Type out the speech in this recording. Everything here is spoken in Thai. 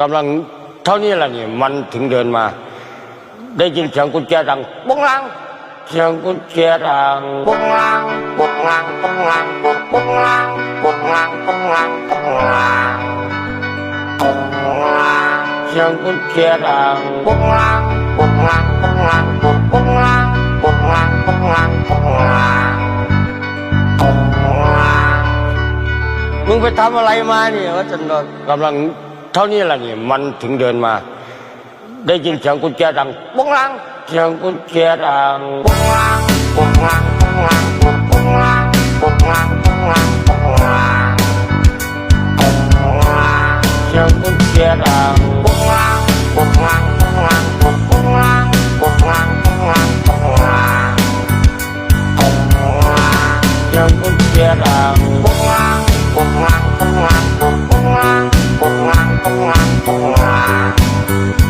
กำลังเท่านี้แหละนี่มันถึงเดินมา ได้ยินเสียงกุญแจดังปุ้งลังเสียงกุญแจดังปุ้งลังปุ้งลังปุ้งลังปุ้งปุ้งลังปุ้งลังปุ้งลังปุ้งลังปุ้งลังเสียงกุญแจดังปุ้งลังปุ้งลังปุ้งลังปุ้งปุ้งลังปุ้งลังปุ้งลังปุ้งลังปุ้งลังมึงไปทำอะไรมาเนี่ยว่าจะกำลังเท่านี้แหละนี่มันถึงเดินมาได้ยินเสียงกุญแจดังปุ้งลัง 천이라니 만 등전마 내 진천 꽃자랑 뽕랑 천 꽃자랑 뽕랑 뽕랑 뽕랑 뽕랑 뽕랑 뽕랑 뽕랑 뽕랑 천 꽃자랑 뽕랑 뽕랑 뽕랑 뽕랑 뽕랑 뽕랑 뽕랑 뽕랑 천 꽃자랑 뽕랑 뽕랑 Thank you.